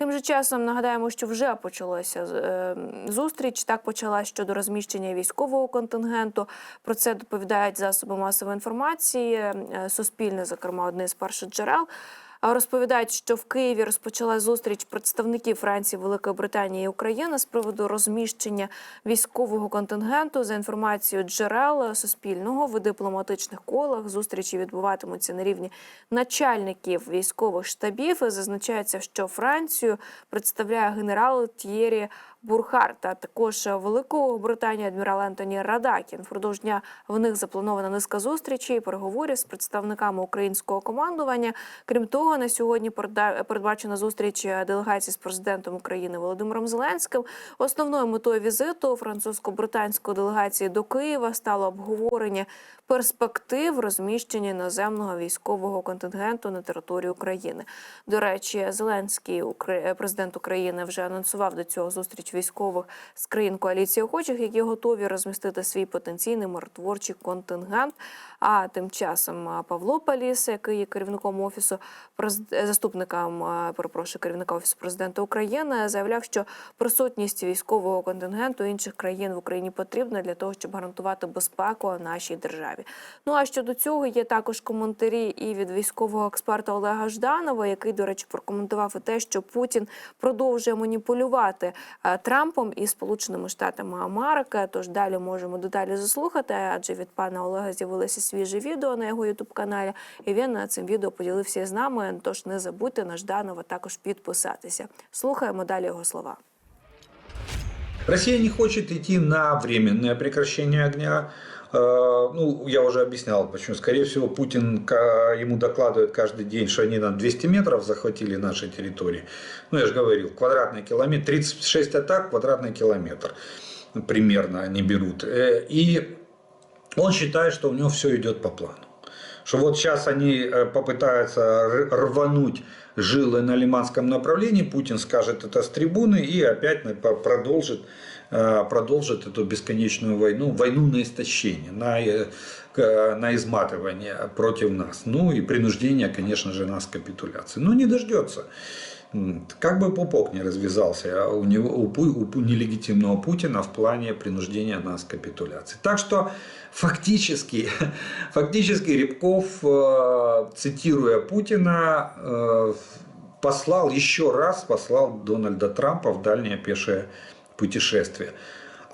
Тим же часом нагадаємо, що вже почалася е, зустріч. Так почалась щодо розміщення військового контингенту. Про це доповідають засоби масової інформації. е, Суспільне, зокрема, одне з перших джерел. Розповідають, що в Києві розпочала зустріч представників Франції, Великої Британії і України з приводу розміщення військового контингенту. За інформацією джерел Суспільного в дипломатичних колах зустрічі відбуватимуться на рівні начальників військових штабів. Зазначається, що Францію представляє генерал Т'єрі Бурхарт, а також Велику Британію адмірал Ентоні Радакін. Впродовж дня в них запланована низка зустрічей і переговорів з представниками українського командування. Крім того, на сьогодні передбачена зустріч делегації з президентом України Володимиром Зеленським. Основною метою візиту французько-британської делегації до Києва стало обговорення перспектив розміщення іноземного військового контингенту на території України. До речі, Зеленський, президент України, вже анонсував до цього зустріч військових з країн коаліції охочих, які готові розмістити свій потенційний миротворчий контингент. А тим часом Павло Паліса, який є керівником офісу презид- заступником, а, перепрошую, керівника офісу президента України, заявляв, що присутність військового контингенту інших країн в Україні потрібна для того, щоб гарантувати безпеку нашій державі. Ну а щодо цього є також коментарі і від військового експерта Олега Жданова, який, до речі, прокоментував і те, що Путін продовжує маніпулювати е, Трампом і Сполученими Штатами Америки. Тож далі можемо деталі заслухати, адже від пана Олега з'явилося свіже відео на його ютуб каналі, і він на цим відео поділився з нами. Тож не забудьте на Жданова також підписатися. Слухаємо далі його слова. Россия не хочет идти на временное прекращение огня. Э, Ну, я уже объяснял, почему. Скорее всего, Путин ему докладывает каждый день, что они на 200 метров захватили наши территории. Ну, я же говорил, квадратный километр, 36 атак, квадратный километр примерно они берут. Э, И он считает, что у него все идет по плану. Что вот сейчас они э, попытаются рвануть жилы на лиманском направлении, Путин скажет это с трибуны и опять продолжит, э, продолжит эту бесконечную войну, войну на истощение, на, э, на изматывание против нас. Ну и принуждение, конечно же, нас к капитуляции. Ну не дождется. Как бы пупок не развязался у, него, у, у нелегитимного Путина в плане принуждения нас к капитуляции. Так что фактически, фактически Рябков, э, цитируя Путина, э, послал еще раз послал Дональда Трампа в дальнее пешее путешествие.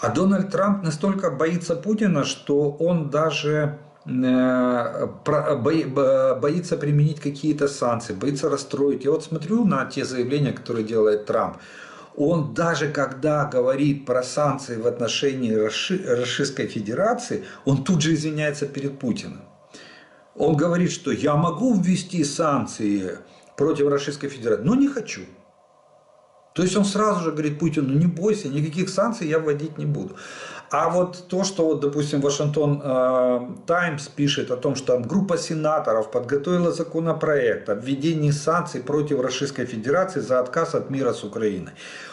А Дональд Трамп настолько боится Путина, что он даже э, боится применить какие-то санкции, боится расстроить. Я вот смотрю на те заявления, которые делает Трамп. Он даже когда говорит про санкции в отношении Российской Федерации, он тут же извиняется перед Путиным. Он говорит, что я могу ввести санкции против Российской Федерации, но не хочу. То есть он сразу же говорит Путину, не бойся, никаких санкций я вводить не буду. А вот то, что, вот, допустим, Вашингтон э, Таймс пишет о том, что там группа сенаторов подготовила законопроект о введении санкций против Российской Федерации за отказ от мира с Украиной.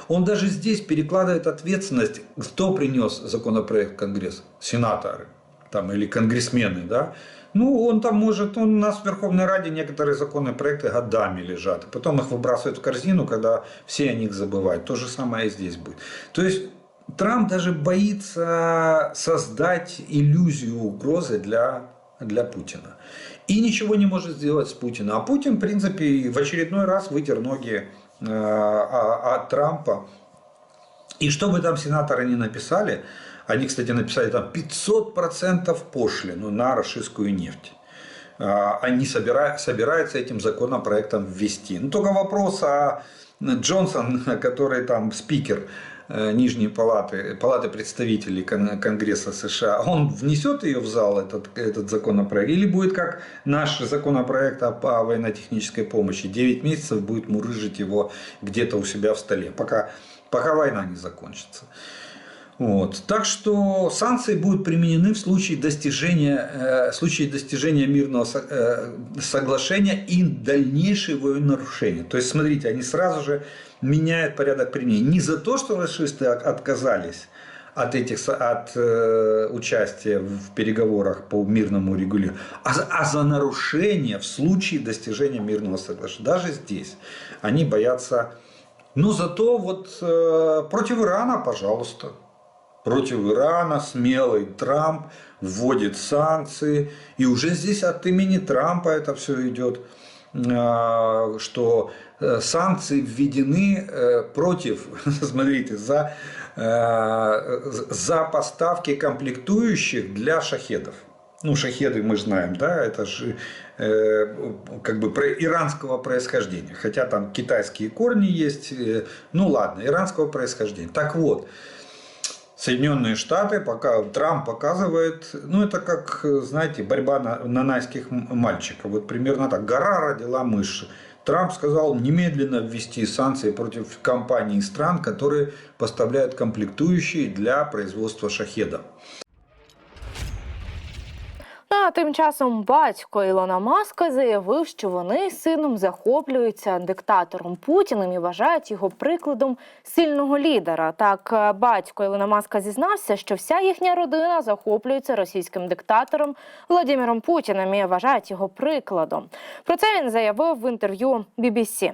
Он даже здесь перекладывает ответственность, кто принес законопроект в Конгресс, сенаторы там, или конгрессмены, да, ну, он там может, он у нас в Верховной Раде некоторые законопроекты годами лежат, потом их выбрасывают в корзину, когда все о них забывают. То же самое и здесь будет. То есть Трамп даже боится создать иллюзию угрозы для, для Путина. И ничего не может сделать с Путиным. А Путин, в принципе, в очередной раз вытер ноги э, а- от Трампа. И что бы там сенаторы не написали, они, кстати, написали там 500% пошлину на российскую нефть. А, Они собира- собираются этим законопроектом ввести. Ну, только вопрос, а Джонсон, который там спикер э, Нижней палаты, палаты представителей Кон- Конгресса США, он внесет ее в зал, этот, этот законопроект, или будет как наш законопроект о, о военно-технической помощи, 9 месяцев будет мурыжить его где-то у себя в столе, пока, пока война не закончится. Вот. Так что санкции будут применены в случае достижения, э, в случае достижения мирного со- э, соглашения и дальнейшего его нарушения. То есть, смотрите, они сразу же меняют порядок применения. Не за то, что расисты от- отказались от, этих, от э, участия в переговорах по мирному регулированию, а а за нарушение в случае достижения мирного соглашения. Даже здесь они боятся Но зато вот э, против Ирана, пожалуйста. Против Ирана смелый Трамп вводит санкции. И уже здесь от имени Трампа это все идет. э, Что э, санкции введены э, против, смотрите, за, э, за поставки комплектующих для шахедов. Ну, шахеды мы знаем, да, это же э, как бы про иранского происхождения. Хотя там китайские корни есть. э, ну ладно, иранского происхождения. Так вот, Соединенные Штаты, пока Трамп показывает, ну это как, знаете, борьба на, нанайских м- мальчиков. Вот примерно так. Гора родила мышь. Трамп сказал немедленно ввести санкции против компаний и стран, которые поставляют комплектующие для производства шахедов. А тим часом батько Ілона Маска заявив, що вони з сином захоплюються диктатором Путіним і вважають його прикладом сильного лідера. Так, е, батько Ілона Маска зізнався, що вся їхня родина захоплюється російським диктатором Владимиром Путіним і вважають його прикладом. Про це він заявив в інтерв'ю BBC.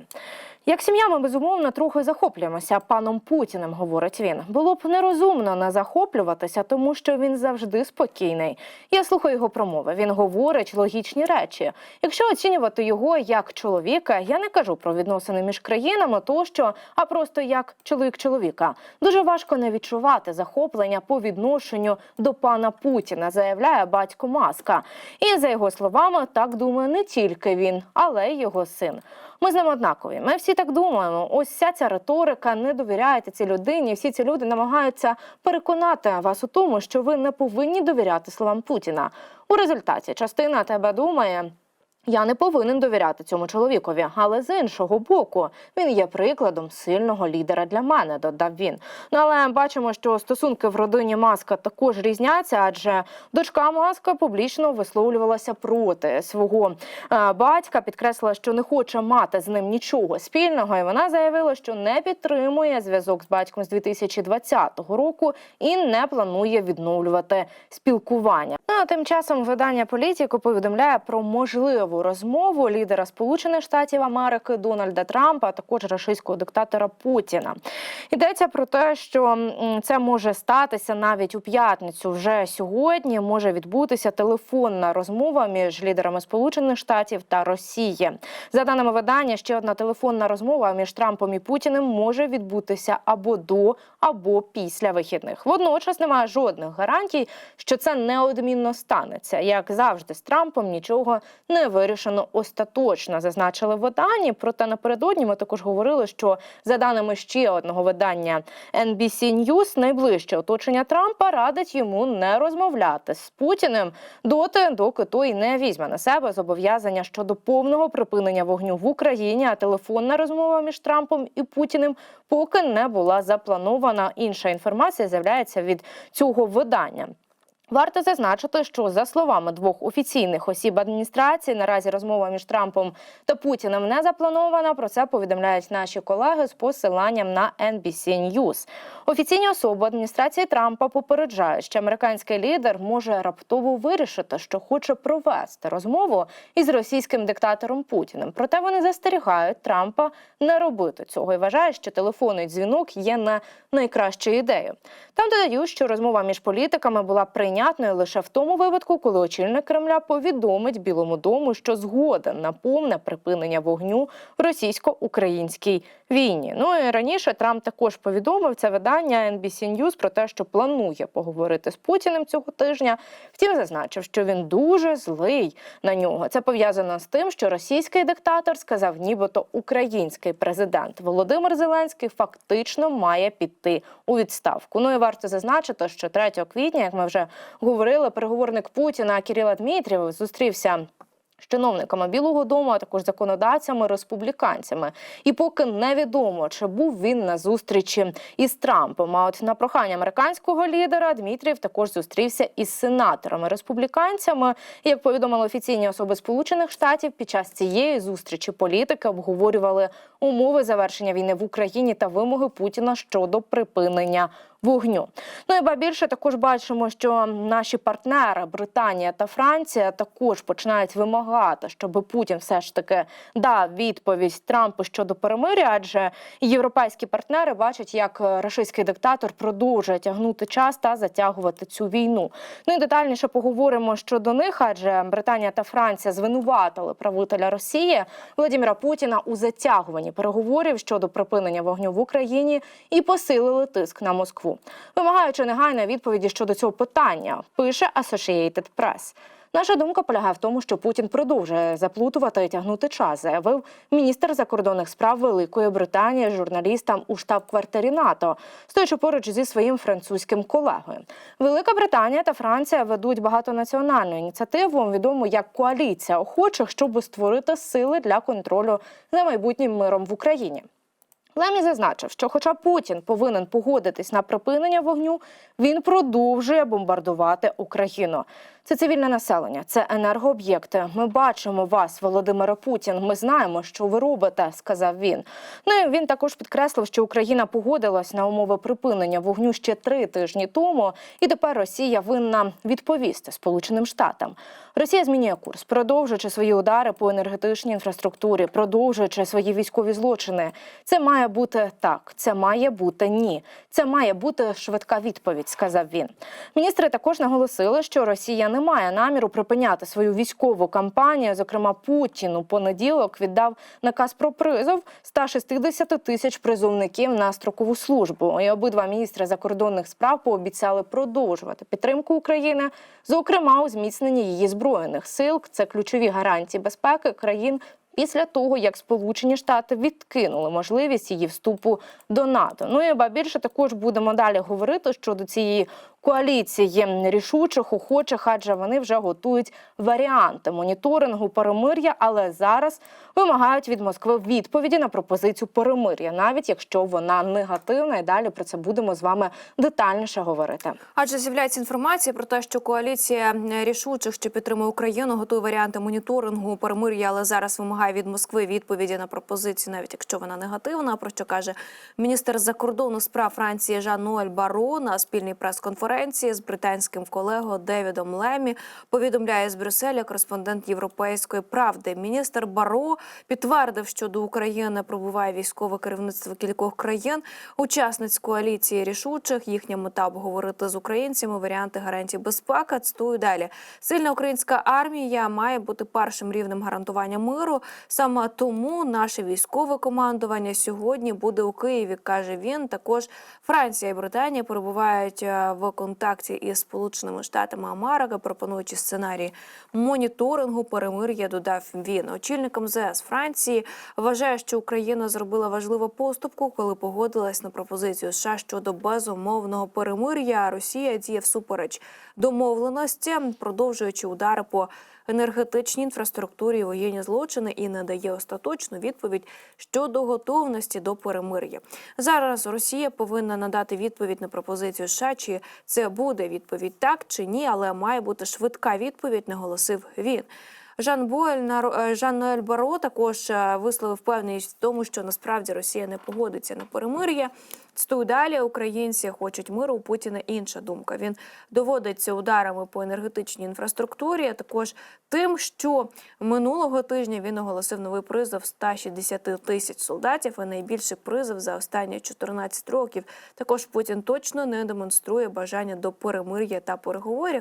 Як сім'я, ми безумовно трохи захоплюємося паном Путіним, говорить він. Було б нерозумно не захоплюватися, тому що він завжди спокійний. Я слухаю його промови. Він говорить логічні речі. Якщо оцінювати його як чоловіка, я не кажу про відносини між країнами тощо, а просто як чоловік чоловіка. Дуже важко не відчувати захоплення по відношенню до пана Путіна, заявляє батько Маска. І за його словами, так думає не тільки він, але й його син. Ми з ним однакові. Ми всі так думаємо. Ось вся ця риторика, не довіряєте цій людині. Всі ці люди намагаються переконати вас у тому, що ви не повинні довіряти словам Путіна. У результаті частина тебе думає. Я не повинен довіряти цьому чоловікові, але з іншого боку, він є прикладом сильного лідера для мене, додав він. Ну але бачимо, що стосунки в родині Маска також різняться, адже дочка Маска публічно висловлювалася проти свого е, батька, підкреслила, що не хоче мати з ним нічого спільного, і вона заявила, що не підтримує зв'язок з батьком з 2020 року і не планує відновлювати спілкування. Ну, а тим часом видання політику повідомляє про можливу розмову лідера Сполучених Штатів Америки Дональда Трампа, а також рашистського диктатора Путіна. Йдеться про те, що це може статися навіть у п'ятницю. Вже сьогодні може відбутися телефонна розмова між лідерами Сполучених Штатів та Росії. За даними видання, ще одна телефонна розмова між Трампом і Путіним може відбутися або до, або після вихідних. Водночас немає жодних гарантій, що це неодмінно станеться. Як завжди, з Трампом нічого не вирішено остаточно, зазначили в виданні. Проте напередодні ми також говорили, що за даними ще одного видання NBC News, найближче оточення Трампа радить йому не розмовляти з Путіним доти, доки той не візьме на себе зобов'язання щодо повного припинення вогню в Україні. А телефонна розмова між Трампом і Путіним поки не була запланована. Інша інформація з'являється від цього видання. Варто зазначити, що за словами двох офіційних осіб адміністрації, наразі розмова між Трампом та Путіним не запланована. Про це повідомляють наші колеги з посиланням на NBC News. Офіційні особи адміністрації Трампа попереджають, що американський лідер може раптово вирішити, що хоче провести розмову із російським диктатором Путіним. Проте вони застерігають Трампа не робити цього і вважають, що телефонний дзвінок є не найкращою ідеєю. Там додають, що розмова між політиками була прийнятною лише в тому випадку, коли очільник Кремля повідомить Білому дому, що згоден на повне припинення вогню російсько-українській війні. Ну і раніше Трамп також повідомив це видання NBC News про те, що планує поговорити з Путіним цього тижня. Втім, зазначив, що він дуже злий на нього. Це пов'язано з тим, що російський диктатор сказав, нібито український президент Володимир Зеленський фактично має піти у відставку. Ну і варто зазначити, що 3 квітня, як ми вже говорили, переговорник Путіна Кирила Дмитрів зустрівся. З Чиновниками Білого Дому, а також законодавцями республіканцями, і поки невідомо, чи був він на зустрічі із Трампом. А от на прохання американського лідера Дмитрів також зустрівся із сенаторами республіканцями. І, Як повідомили офіційні особи Сполучених Штатів, під час цієї зустрічі політики обговорювали умови завершення війни в Україні та вимоги Путіна щодо припинення вогню. Ну і ба більше також бачимо, що наші партнери Британія та Франція також починають вимагати, щоб Путін все ж таки дав відповідь Трампу щодо перемиря, адже європейські партнери бачать, як рашистський диктатор продовжує тягнути час та затягувати цю війну. Ну і детальніше поговоримо щодо них, адже Британія та Франція звинуватили правителя Росії Володимира Путіна у затягуванні переговорів щодо припинення вогню в Україні і посилили тиск на Москву, вимагаючи негайної відповіді щодо цього питання. Пише Associated Press. Наша думка полягає в тому, що Путін продовжує заплутувати і тягнути час, заявив міністр закордонних справ Великої Британії журналістам у штаб-квартирі НАТО, стоячи поруч зі своїм французьким колегою. Велика Британія та Франція ведуть багатонаціональну ініціативу, відому як коаліція охочих, щоб створити сили для контролю за майбутнім миром в Україні. Лемі зазначив, що, хоча Путін повинен погодитись на припинення вогню, він продовжує бомбардувати Україну. Це цивільне населення, це енергооб'єкти. Ми бачимо вас, Володимире Путін. Ми знаємо, що ви робите, сказав він. Ну і він також підкреслив, що Україна погодилась на умови припинення вогню ще три тижні тому, і тепер Росія винна відповісти Сполученим Штатам. Росія змінює курс, продовжуючи свої удари по енергетичній інфраструктурі, продовжуючи свої військові злочини. Це має бути так, це має бути ні. Це має бути швидка відповідь, сказав він. Міністри також наголосили, що Росія не має наміру припиняти свою військову кампанію. Зокрема, Путін у понеділок віддав наказ про призов 160 тисяч призовників на строкову службу. І обидва міністри закордонних справ пообіцяли продовжувати підтримку України, зокрема у зміцненні її збройних сил. Це ключові гарантії безпеки країн. Після того, як Сполучені Штати відкинули можливість її вступу до НАТО. Ну і ба більше також будемо далі говорити щодо цієї коаліції рішучих, охочих, адже вони вже готують варіанти моніторингу перемир'я, але зараз вимагають від Москви відповіді на пропозицію перемир'я, навіть якщо вона негативна. І далі про це будемо з вами детальніше говорити. Адже з'являється інформація про те, що коаліція рішучих, що підтримує Україну, готує варіанти моніторингу перемир'я, але зараз вимагає від Москви відповіді на пропозицію, навіть якщо вона негативна. Про що каже міністр закордонних справ Франції Жан Баро на спільній прес-конференції з британським колегою Девідом Лемі. Повідомляє з Брюсселя кореспондент Європейської правди. Міністр Баро підтвердив, що до України прибуває військове керівництво кількох країн, учасниць коаліції рішучих. Їхня мета обговорити з українцями варіанти гарантій безпеки. Цитую далі. Сильна українська армія має бути першим рівнем гарантування миру. Саме тому наше військове командування сьогодні буде у Києві, каже він. Також Франція і Британія перебувають е, в контакті із Сполученими Штатами Америки, пропонуючи сценарій моніторингу перемир'я. Додав він. Очільник МЗС Франції вважає, що Україна зробила важливу поступку, коли погодилась на пропозицію США щодо безумовного перемир'я. Росія діє всупереч домовленості, продовжуючи удари по енергетичній інфраструктурі воєнні злочини і не дає остаточну відповідь щодо готовності до перемир'я. Зараз Росія повинна надати відповідь на пропозицію США, чи це буде відповідь так чи ні, але має бути швидка відповідь, наголосив він. Жан Боель на Жан Ноель Баро також е, висловив впевненість в тому, що насправді Росія не погодиться на перемир'я. Цитую далі українці хочуть миру. У Путіна інша думка. Він доводиться ударами по енергетичній інфраструктурі, а також тим, що минулого тижня він оголосив новий призов 160 тисяч солдатів. І найбільший призов за останні 14 років. Також Путін точно не демонструє бажання до перемир'я та переговорів.